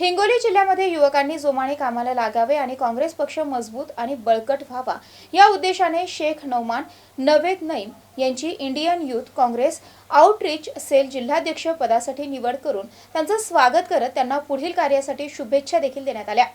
हिंगोली जिल्ह्यामध्ये युवकांनी जोमाने कामाला लागावे आणि काँग्रेस पक्ष मजबूत आणि बळकट व्हावा. या उद्देशाने शेख नौमान नवेद नईम यांची Indian youth Congress outreach cell जिल्हाध्यक्ष पदासाठी निवड करून त्यांचं स्वागत करत त्यांना पुढील कार्यासाठी शुभेच्छा देखील देण्यात आल्या.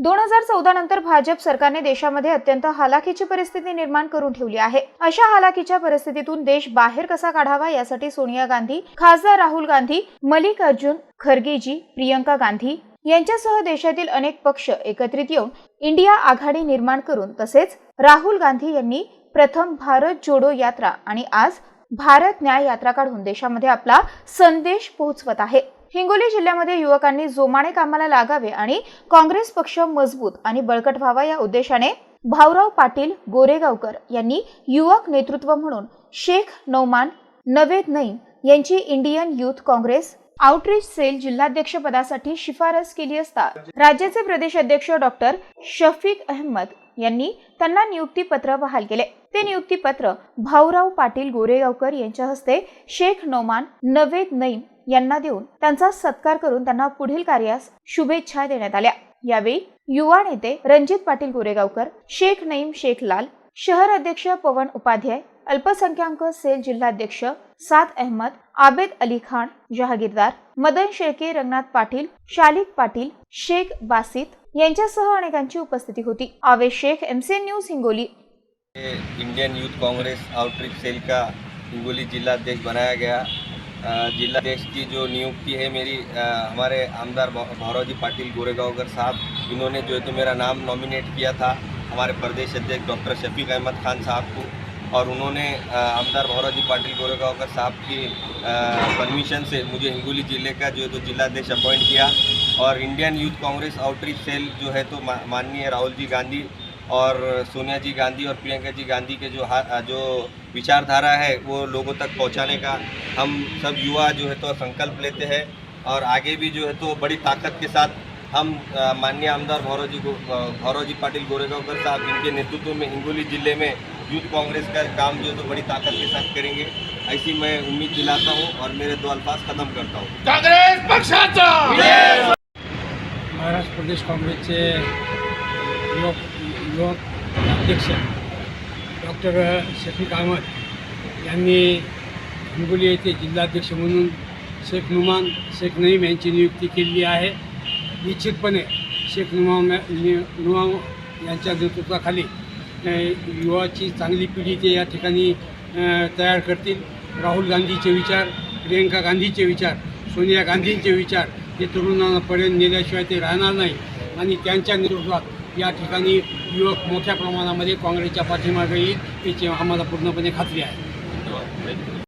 दोन हजार चौदा नंतर भाजप सरकारने देशामध्ये अत्यंत हालाखीची परिस्थिती निर्माण करून ठेवली आहे. अशा हालाखीच्या परिस्थितीतून देश बाहेर कसा काढावा यासाठी सोनिया गांधी खासदार राहुल गांधी मल्लिकार्जुन खरगेजी प्रियंका गांधी यांच्यासह देशातील अनेक पक्ष एकत्रित येऊन इंडिया आघाडी निर्माण करून तसेच राहुल गांधी यांनी प्रथम भारत जोडो यात्रा आणि आज भारत न्याय यात्रा काढून देशामध्ये आपला संदेश पोहोचवत आहे. हिंगोली जिल्ह्यामध्ये युवकांनी जोमाने कामाला लागावे आणि काँग्रेस पक्ष मजबूत आणि बळकट व्हावा या उद्देशाने भाऊराव पाटील गोरेगावकर यांनी युवक नेतृत्व म्हणून शेख नौमान नवेद नईम यांची Indian youth Congress outreach cell जिल्हाध्यक्ष पदासाठी शिफारस केली असता राज्याचे प्रदेश अध्यक्ष डॉक्टर शफीक अहमद यांनी त्यांना नियुक्तीपत्र बहाल केले. ते नियुक्तीपत्र भाऊराव पाटील गोरेगावकर यांच्या हस्ते शेख नोमान नवेद नईम यांना देऊन त्यांचा सत्कार करून त्यांना पुढील कार्यास शुभेच्छा देण्यात आल्या. यावेळी युवा नेते रणजित पाटील गोरेगावकर शेख नईम शेख लाल शहर अध्यक्ष पवन उपाध्याय अल्पसंख्याक सेल जिल्हाध्यक्ष साद अहमद आबेद अली खान जहागीरदार मदन शेळके रंगनाथ पाटील शालिक पाटील शेख बासित यांच्यासह अनेकांची उपस्थिती होती. Avesh Shaikh MCN news Hingoli. Indian youth Congress outreach cell का हिंगोली जिला अध्यक्ष बनाया गया। जिला अध्यक्ष की जो नियुक्ति है मेरी हमारे आमदार भा- भावराजी पाटिल गोरेगांवकर साहब, इन्होंने जो है तो मेरा नाम नॉमिनेट किया था हमारे प्रदेश अध्यक्ष डॉक्टर शफीक अहमद खान साहब को और उन्होंने आमदार भावराजी पाटिल गोरेगांवकर साहब की परमिशन से मुझे हिंगोली ज़िले का जो है तो जिलाध्यक्ष अपॉइंट किया। और Indian youth Congress outreach cell जो है तो माननीय राहुल जी गांधी और सोनिया जी गांधी और प्रियंका जी गांधी के जो हा- जो विचारधारा है वो लोगों तक पहुँचाने का हम सब युवा जो है तो संकल्प लेते हैं और आगे भी जो है तो बड़ी ताकत के साथ हम माननीय आमदार भौरव जी को भौरव जी पाटिल गोरेगांवकर साहब इनके नेतृत्व में हिंगोली ज़िले में यूथ कांग्रेस का काम जो है तो बड़ी ताकत के साथ करेंगे ऐसी मैं उम्मीद दिलाता हूँ और मेरे दो अल्फाज खत्म करता हूँ। काँग्रेस पक्षाचा! महाराष्ट्र प्रदेश काँग्रेसचे युवक युवक अध्यक्ष डॉक्टर शफीक अहमद यांनी हिंगोली येथे जिल्हाध्यक्ष म्हणून शेख नुमान शेख नईम यांची नियुक्ती केलेली आहे. निश्चितपणे शेख नुमाम नुमाम यांच्या नेतृत्वाखाली युवाची चांगली पिढी ते या ठिकाणी तयार करतील. राहुल गांधीचे विचार प्रियंका गांधीचे विचार सोनिया गांधींचे विचार हे तरुणांपर्यंत नेल्याशिवाय ते राहणार नाही आणि त्यांच्या नेतृत्वात या ठिकाणी युवक मोठ्या प्रमाणामध्ये काँग्रेसच्या पाठीमागे येईल याची आम्हाला पूर्णपणे खात्री आहे.